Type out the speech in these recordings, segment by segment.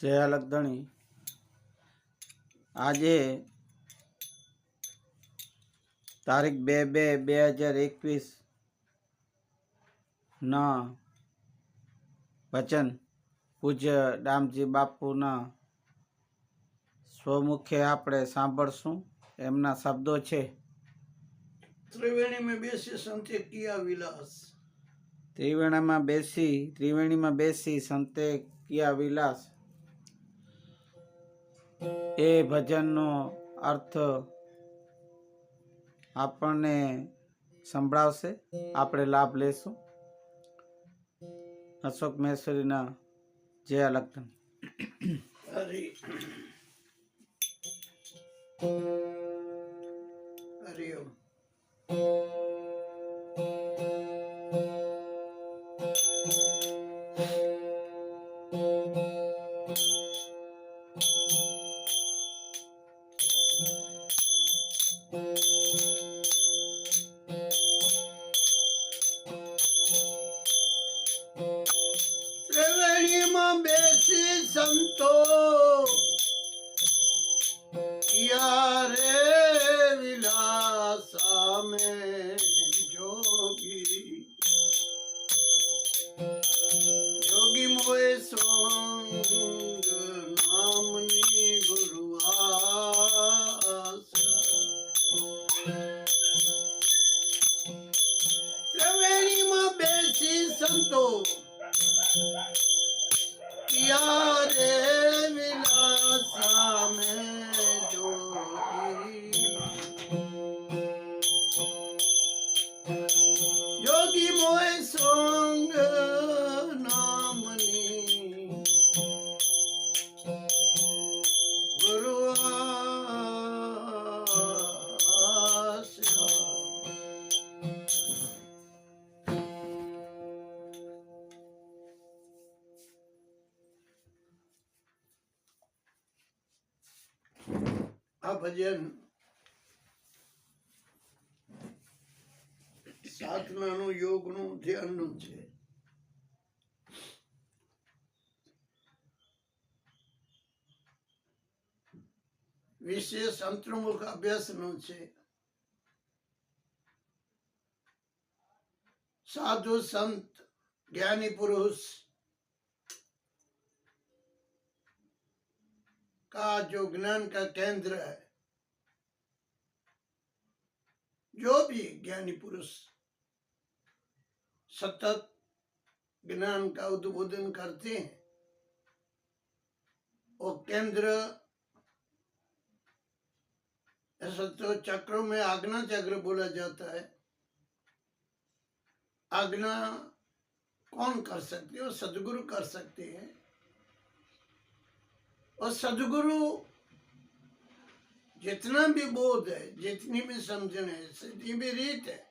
જય લગદણી આજે તારીખ બે બે બે હજાર એકવીસ ના વચન પૂજ્ય ડામજી બાપુના સ્વમુખે આપણે સાંભળશું. એમના શબ્દો છે. ત્રિવેણીમાં બેસી સંતે કિયા વિલાસ. ત્રિવેણીમાં બેસી ત્રિવેણીમાં બેસી સંતે કિયા વિલાસ. એ ભજનનો અર્થ આપણને સંભળાવશે. આપણે લાભ લેશું. અશોક મહેશ્વરીના જયા લગ્ન. આ ભજન સાધનાનું યોગનું ધ્યાનનું છે વિશેષ અંતર્મુખ અભ્યાસનું છે સાધુ સંત જ્ઞાની પુરુષ का जो ज्ञान का केंद्र है जो भी ज्ञानी पुरुष सतत ज्ञान का उद्बोधन करते हैं, वो केंद्र ऐसा तो चक्रों में आग्ना चक्र बोला जाता है। आग्ना कौन कर सकते हैं? सदगुरु कर सकते हैं। और सदगुरु जितना भी बोध है, जितनी भी समझन है, जितनी भी रीत है,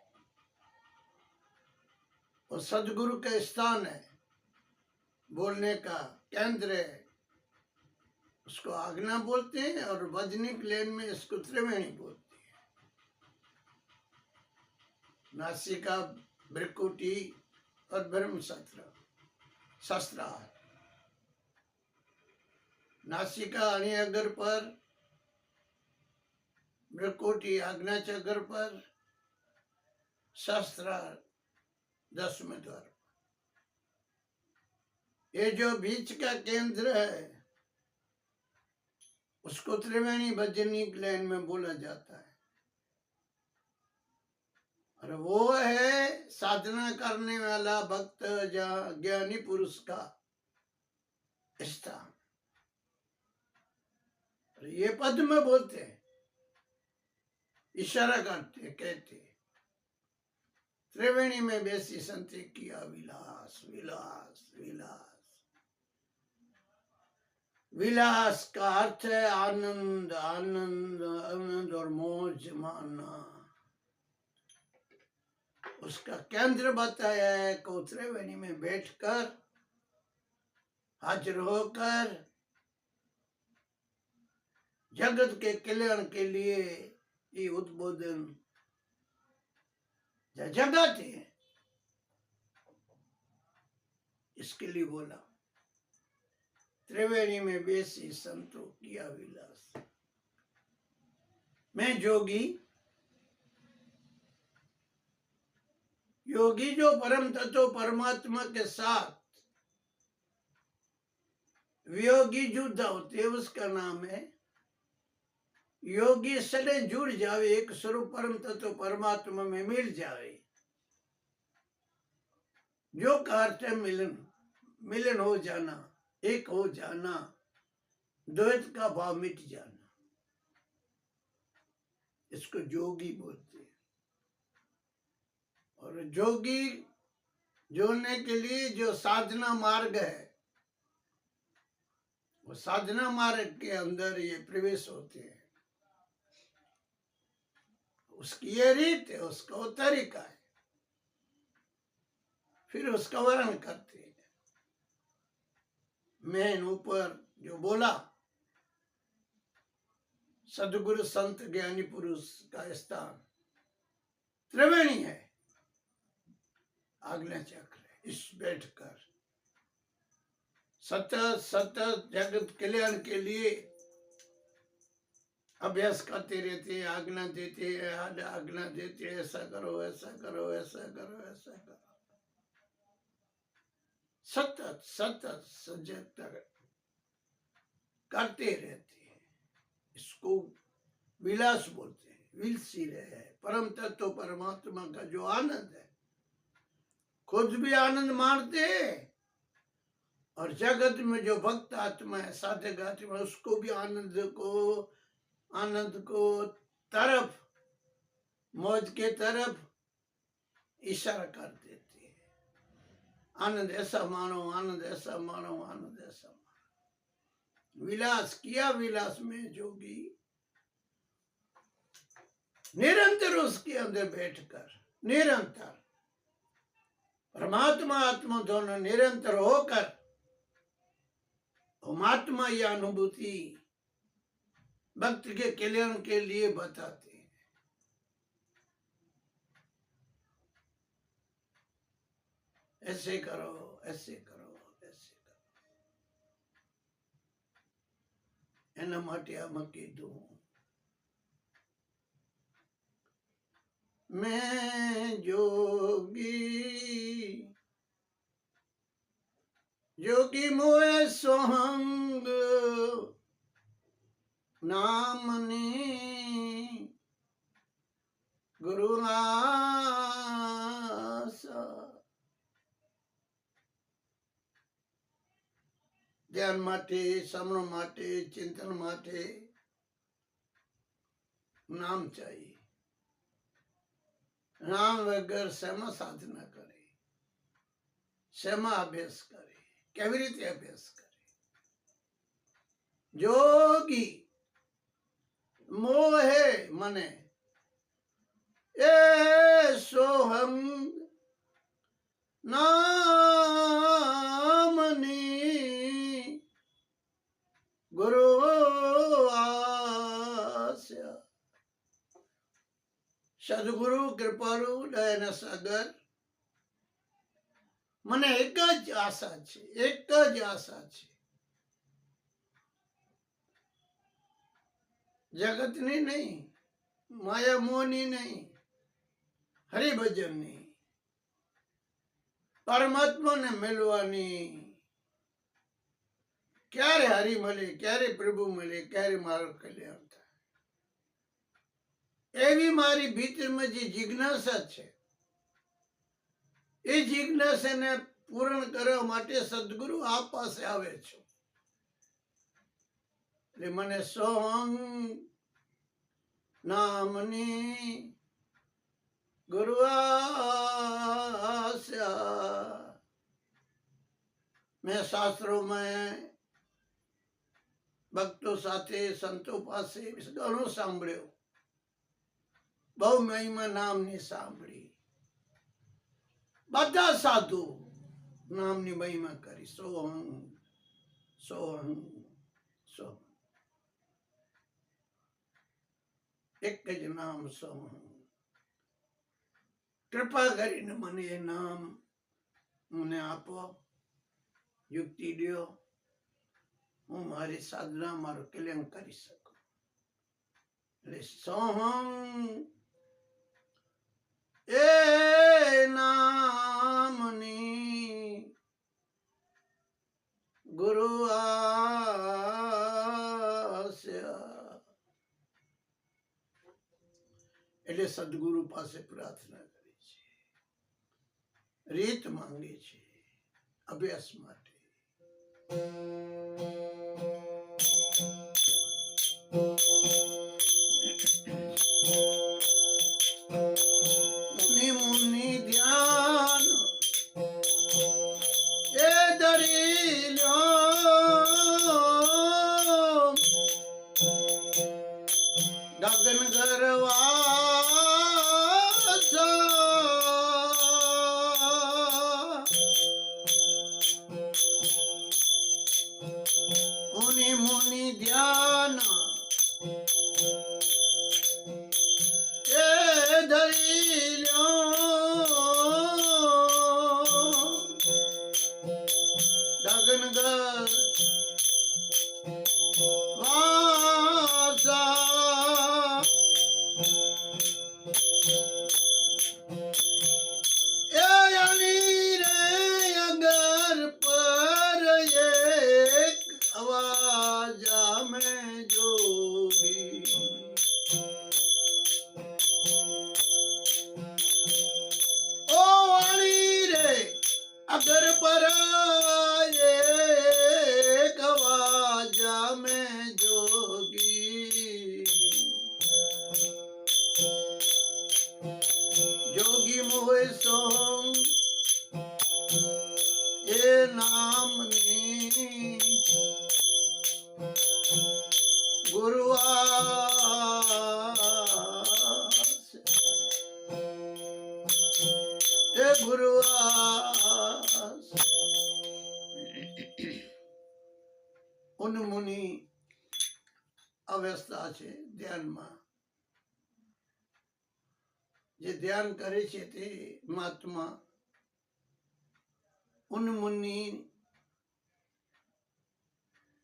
वो सदगुरु का स्थान है। बोलने का केंद्र है। उसको आज्ञा बोलते हैं और वजनिक लेन में इसको त्रिवेणी बोलते हैं। नासिका, ब्रिकुटी और ब्रह्म शस्त्र शस्त्रार नासिका अणी अगर पर ब्रकोटी आज्ञा चक्र पर, शस्त्र दसवें द्वार ये जो बीच का केंद्र है, उसको त्रिवेणी भजनी लाइन में बोला जाता है। और वो है साधना करने वाला भक्त या ज्ञानी पुरुष का स्थान। ये पद में बोलते हैं इशारा करते कहते त्रिवेणी में बेसी संते किया विलास विलास विलास विलास का अर्थ है आनंद आनंद आनंद और मौज मानना उसका केंद्र बताया है को त्रिवेणी में बैठकर हाजिर होकर जगत के कल्याण के लिए उद्बोधन जगाते हैं इसके लिए बोला त्रिवेणी में बेसी संतो किया विलास मैं जोगी योगी जो परम तत्व परमात्मा के साथ वियोगी जुदा होते उसका नाम है योगी सड़े जुड़ जावे, एक स्वरूप परम तत्व परमात्मा में मिल जावे। जो का अर्थ है, मिलन मिलन हो जाना, एक हो जाना, द्वैत का भाव मिट जाना। इसको जोगी बोलते हैं। और जोगी जोड़ने के लिए जो साधना मार्ग है, वो साधना मार्ग के अंदर ये प्रवेश होते हैं। उसकी ये रीत है, उसका वो तरीका है। फिर उसका वर्णन करते हैं। मैन ऊपर जो बोला, सदगुरु संत ज्ञानी पुरुष का स्थान त्रिवेणी है। आज्ञा चक्र इस बैठकर सतत सतत जगत कल्याण के लिए अभ्यास करते रहते हैं, आज्ञा देते हैं, आज्ञा देते हैं, ऐसा करो ऐसा करो ऐसा करो ऐसा करो। सतत सतत सजगता करते रहते हैं। इसको विलास बोलते हैं, विलसी रहे परम तत्व, परमात्मा का जो आनंद है, खुद भी आनंद मानते हैं। और जगत में जो भक्त आत्मा है, साधक आत्मा, उसको भी आनंद को आनंद को तरफ़, मौज के तरफ़ इशारा कर देती है। आनंद ऐसा मानो, आनंद ऐसा मानो, आनंद ऐसा मानो। विलास, किया विलास में जोगी? निरंतर उसके अंदर बैठकर, निरंतर। परमात्मा, आत्मा दोनों निरंतर होकर, परमात्मा यह अनुभूति भक्त के कल्याण के लिए बताते हैं ऐसे करो ऐसे करो ऐसे करो એના માટે આમાં કીધું मैं जोगी जोगी मोए सोहंग नामनी गुरु आसा ધ્યાન માટે સમરણ માટે ચિંતન માટે નામ चाहिए નામ વગર શેમાં સાધના કરે શેમાં અભ્યાસ કરે કેવી રીતે અભ્યાસ કરે જોગી મોહે મને. એ સોહમ નામની ગુરુ આસ્યા સદગુરુ કૃપાળુ, દયાના સાગર. મને એક જ આશા છે, એક જ આશા છે. જગતની નહીં માયા મોહની નહીં, હરિભજનની. પરમાત્માને મેળવાની. ક્યારે હરિ મળે, ક્યારે પ્રભુ મળે, ક્યારે મારું કલ્યાણ થાય? એવી મારી ભીતરમાં જે જિજ્ઞાસા છે, એ જિજ્ઞાસાને પૂર્ણ કરવા માટે સદગુરુ આપ પાસે આવે છે. એટલે મને સોહમ નામની ગુરુ મેં શાસ્ત્રોમાં ભક્તો સાથે સંતો પાસે ઘણું સાંભળ્યું. બહુ મહિમા નામની સાંભળી. બધા સાધુ નામની મહિમા કરી. સોહમ સોહમ સોહં એક જ નામ સોહં કૃપા કરીને મને એ નામ મને આપો. યુક્તિ દો હું મારી સાધના, મારું કલ્યાણ કરી શકું. એટલે સોહમ એ નામની ગુરુ આસ્યા એટલે સદગુરુ પાસે પ્રાર્થના કરી છે. રેત માંગે છે અભ્યાસ માટે. મુનિ મુનિ મુનિ ધ્યાન કરે છે તે મહાત્મા. ઉન્મુનિ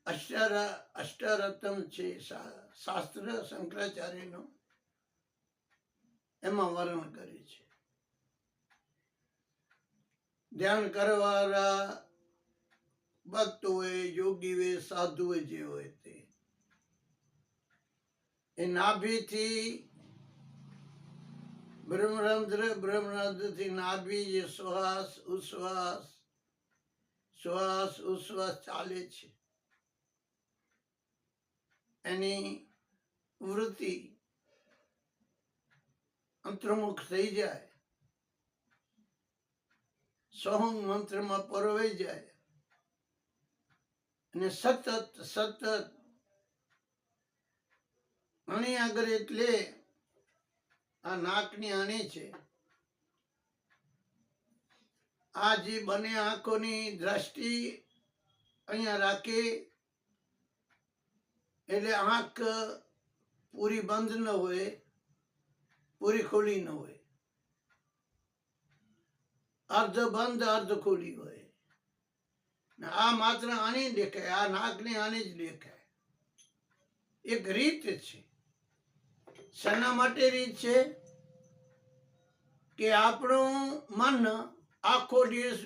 અષ્ટર અષ્ટરતમ છે શાસ્ત્ર શંકરાચાર્યનો. એમાં વર્ણન કરે છે. ધ્યાન કરવાના ભક્ત હોય યોગી હોય સાધુ જે હોય તે. એ નાભીથી બ્રહ્મરંધ્ર બ્રહ્મરંધ્રથી નાભી જે શ્વાસ, ઉશ્વાસ શ્વાસ, ઉશ્વાસ ચાલે છે. એની વૃત્તિ અંતર્મુખ થઈ જાય. સોહમ મંત્રમાં પરોવાઈ જાય. અને સતત સતત, ઘણી આગળ એટલે આ નાકની અણી છે. આ જે બંને આંખોની દ્રષ્ટિ અહીંયા રાખે, એટલે આંખ પૂરી બંધ ન હોય, પૂરી ખુલી ન હોય. અર્ધ બંધ, અર્ધ ખુલી હોય. આ માત્ર આની દેખાય, આ નાકની આની જ દેખાય. એક રીત છે. શેના માટે રીત છે? કે આપણું મન આખો દિવસ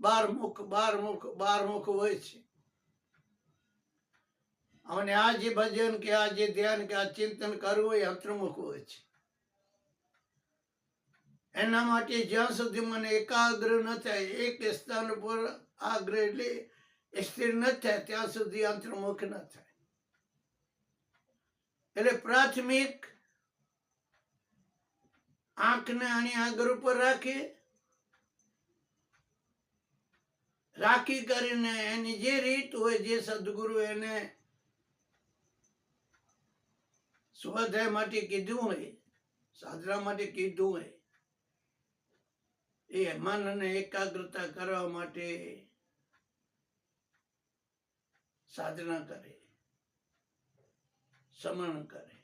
બાર મુખ બાર મુખ બાર મુખ હોય છે. અને આ જે ભજન કે આ જે ધ્યાન કે આ ચિંતન કરવું એ અંતર્મુખ હોય છે. એના માટે જ્યાં સુધી મને એકાગ્ર ન થાય, એક સ્થાન પર આગ્રહ એટલે સ્થિર ન થાય, ત્યાં સુધી અંતર્મુખ ન થાય. એટલે પ્રાથમિક આંખને આની આગળ ઉપર રાખી રાખી કરીને એની જે રીત હોય જે સદગુરુ એને સ્વાધ્યાય માટે કીધું હોય, સાધના માટે કીધું હોય, એ મનને એકાગ્રતા કરવા માટે સાધના કરે. સમરણ કરે.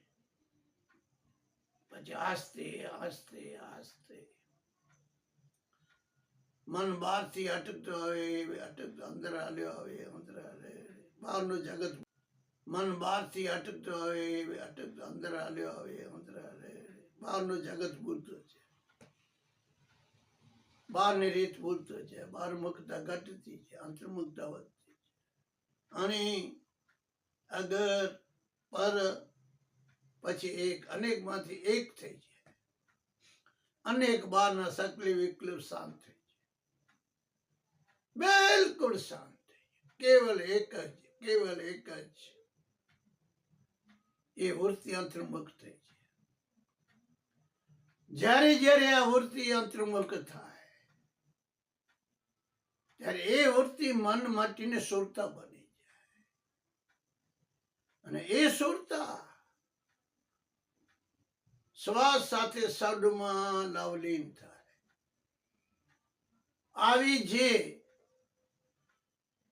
પછી આસ્તે આસ્તે આસ્તે. મન બહારથી અટકતો આવે, અટકતો, અંદર હાલ્યો આવે, અંદર હાલે. બહારનું જગત મન બહારથી અટકતો આવે, અટકતો, અંદર હાલ્યો આવે, અંદર હાલે. બહારનું જગત ભૂલતો છે. બહારની રીત ભૂલતો છે. બહાર મુક્તા ઘટતી છે અંતર્મુક્તા વધતી છે. અને અગર પર પછી એક, અનેકમાંથી એક થઈ જાય. અનેક બારના સકલી વિકલ્પ શાંત થઈ જાય. બિલકુલ શાંત થઈ જાય. કેવલ એક જ, કેવલ એક જ એ વૃત્તિ અંતર્મુખ થઈ છે જ્યારે જ્યારે આ વૃત્તિ અંતર્મુખ થાય, ત્યારે એ વૃત્તિ મન માટીને સુરતા બની. જાય અને એ સુરતા શ્વાસ સાથે સડમાં નવલીન થાય. આવી જે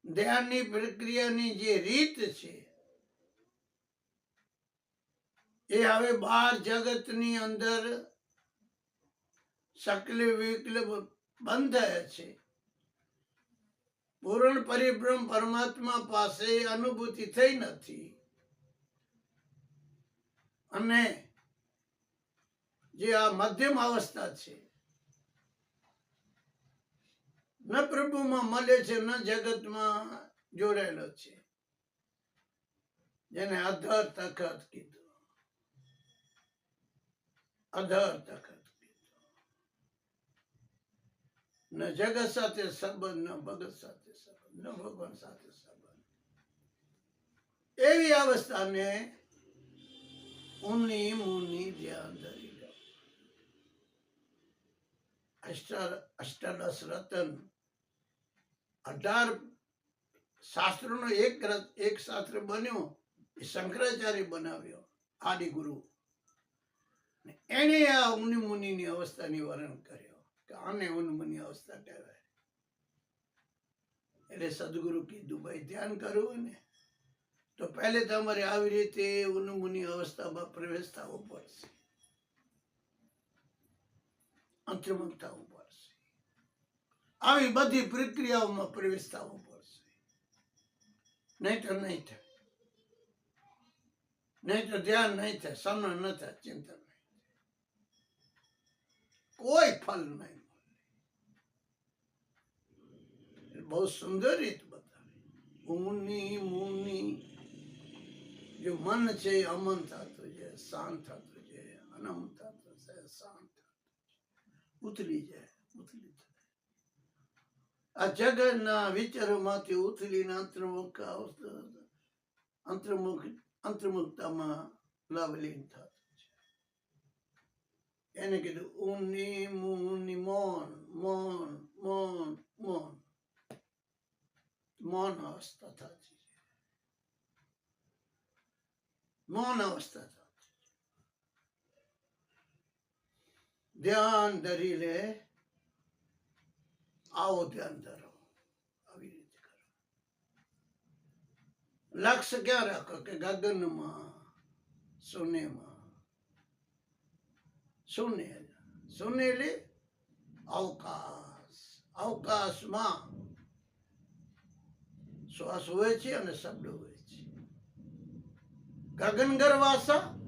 ધ્યાનની પ્રક્રિયાની જે રીત છે, એ હવે બાર જગતની અંદર સકલ વિકલ્પ બંધ છે. પૂર્ણ પરિભ્રમ પરમાત્મા પાસે અનુભૂતિ થઈ નથી. અને જે આ મધ્યમ અવસ્થા છે, ન પ્રભુમાં મળે છે, ન જગતમાં જોડાયેલો છે. જેને અધર તખત કીધું. અધર તખત ન જગત સાથે સંબંધ, ન ભગત સાથે સંબંધ, ન ભગવાન સાથે સંબંધ. એવી અવસ્થાને ઊની મુની ધ્યાન ધરી લો અષ્ટાદશ રતન અઢાર શાસ્ત્રોનો એક એક શાસ્ત્ર બન્યો એ શંકરાચાર્ય બનાવ્યો આદિ ગુરુ એને આ ઉનિ મુનિની અવસ્થાની વર્ણન કર્યો કે આને ઉનિ મુનિ અવસ્થા કહેવાય એટલે સદગુરુ કીધું ભાઈ ધ્યાન કરવું ને તો પહેલે તમારે આવી રીતે ઉનિ અવસ્થામાં પ્રવેશ થવો પડશે અંતર્મુખ થવું પડશે આવી બધી પ્રક્રિયાઓમાં પ્રવેશ થવો પડશે નહીં તો નહીં થાય. નહીં તો ધ્યાન નહીં થાય, સમય ન થાય ચિંતન કોઈ ફલ નહીં બહુ સુંદર રીત બતાવી. મુનિ મુની જો મન છે એ અમન થતું છે, શાંત થતું છે, અનમ થતું છે, શાંત છે. જાય, ઉથલી થાય આ જગતના વિચારોમાંથી ઉથલીને અંતર્મુખ અંતર્મુખ, અંતર્મુખતામાં લવલીન થતું છે. એને કીધું, ઉની મુની મૌન મૌન મૌન મૌન. મૌન અવસ્થા થાય છે. મૌન અવસ્થા ધ્યાન ધરી લે, આવો ધ્યાન ધરો. આવી રીતે કરો. લક્ષ્ય ક્યાં રાખો કે ગગનમાં, શૂન્યમાં? શૂન્ય શૂન્ય એટલે અવકાશ. અવકાશમાં શ્વાસ હોય છે અને શબ્દ હોય છે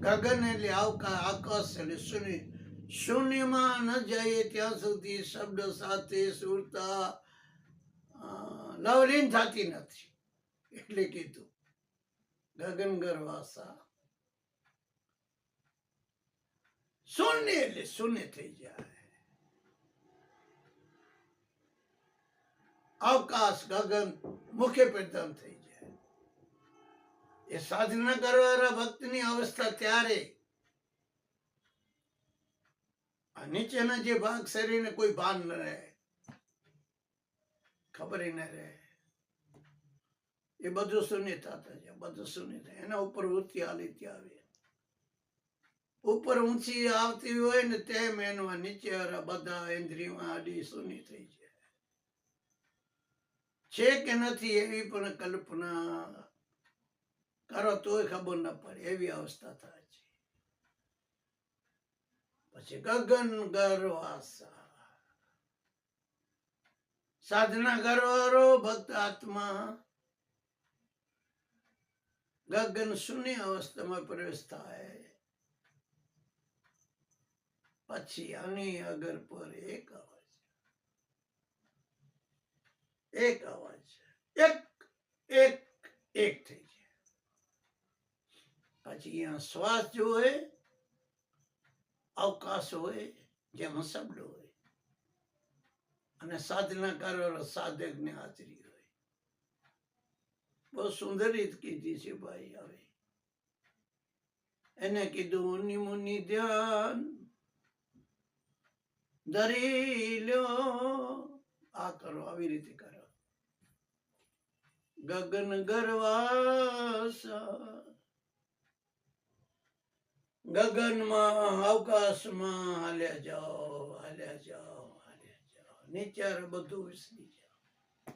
ગગન એટલે અવકાશ આકાશ એટલે શૂન્ય. શૂન્યમાં ન જઈએ ત્યાં સુધી શબ્દ સાથે સુરતા અ, લવલીન થતી નથી. એટલે કીધું ગગન ગરવાસા. શૂન્ય એટલે શૂન્ય થઈ જાય. અવકાશ ગગન મુખ્ય પ્રધાન થઈ એ સાધના કરવાના ભક્તની અવસ્થા ત્યારે નીચેના જે ભાગ શરીરને કોઈ ભાન ન રહે, ખબર ન રહે. એ બધું શૂન્ય થતા છે બધું શૂન્ય થાય. એના ઉપર વૃત્તિ હાલી આવે. ઉપર ઊંચી આવતી હોય ને તેમ એમાં નીચે બધા ઇન્દ્રિયમાં આડી શૂન્ય થઈ જાય. છે કે નથી એવી પણ કલ્પના કરો તોય ખબર ના પડે, એવી અવસ્થા થાય છે. પછી ગગન ગરવાસા. સાધના કરો ભક્ત આત્મા. ગગન શૂન્ય અવસ્થામાં પ્રવેશ થાય. પછી આની અગર પર એક અવાજ. એક અવાજ. એક એક એક થઈ પછી અહીંયા શ્વાસ જો અવકાશ હોય, જેમાં શબ્દ હોય. અને સાધના કરવાનો સાધક ને હાજરી હોય. બહુ સુંદર રીત કીધી છે ભાઈ હવે. એને કીધું મુનિ મુનિ ધ્યાન ધરી લ્યો આ કરો, આવી રીતે કરો. ગગન ગરવાસ ગગનમાં, અવકાશમાં, હાલ્યા જાઓ હાલ્યા જાઓ હાલ્યા જાઓ. નીચે બધું વિસરી જાઓ.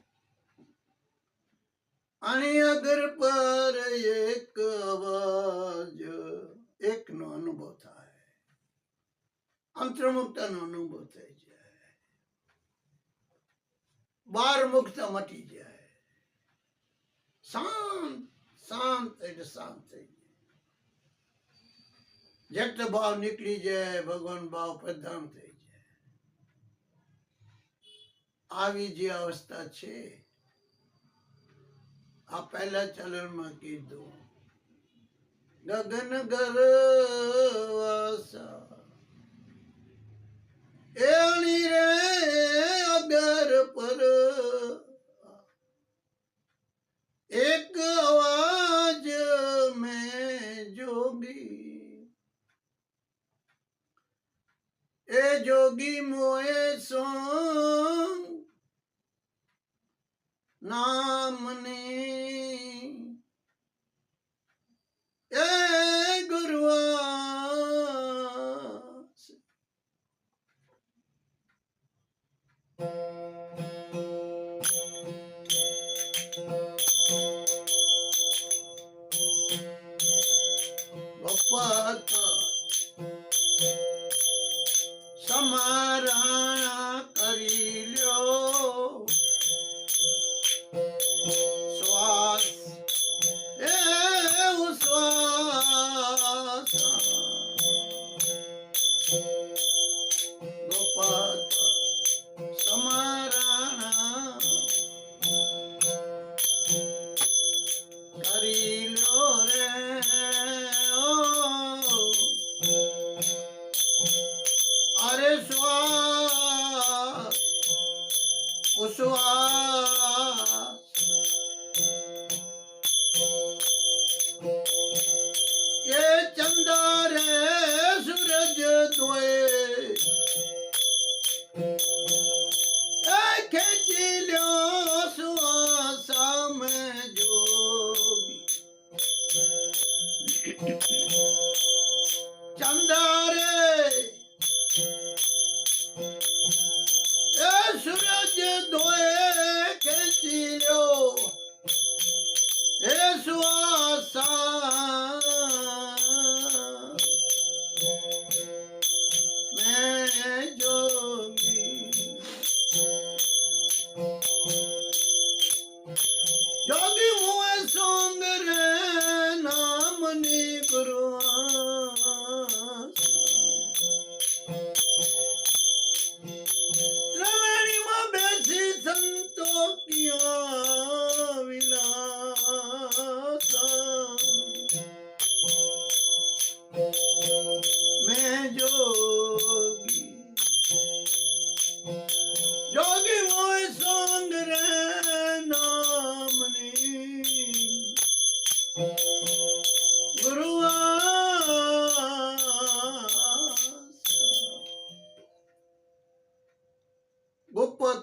આની અગર પર એક અવાજ એક નો અનુભવ થાય. અંતર્મુક્ત નો અનુભવ થઈ જાય. બાર મુક્ત મટી જાય. શાંત શાંત એટલે શાંત થઈ જાય. જેટલો ભાવ નીકળી જાય ભગવાન ભાવ પ્રધાન થઈ જાય। આવી જે અવસ્થા છે, આ પહેલા ચલણમાં કીધું. ગગન ગરવાસા એણી રે અગર પર. એક અવાજ મેં જોગી. એ જોગી મોએ સોંગ નામની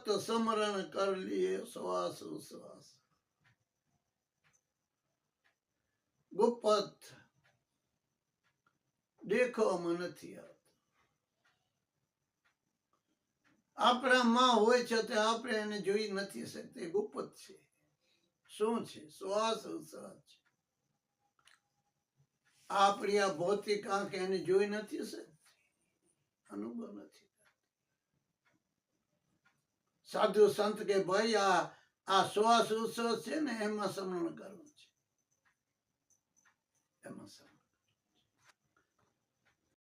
ગુપ્ત સમરણ કર લીએ શ્વાસ ઉશ્વાસ ગુપ્ત દેખવામાં નથી આવતું. આપણા માં હોય છે તે આપણે એને જોઈ નથી શકતી. ગુપ્ત છે. શું છે? શ્વાસ ઉશ્વાસ છે આપણી આ ભૌતિક આંખ એને જોઈ નથી શકતી. અનુભવ નથી સાધુ સંત કે ભાઈ, આ આ શ્વાસ ઉશ્વાસ છે ને, એમાં સમરણ કરવું છે. એમાં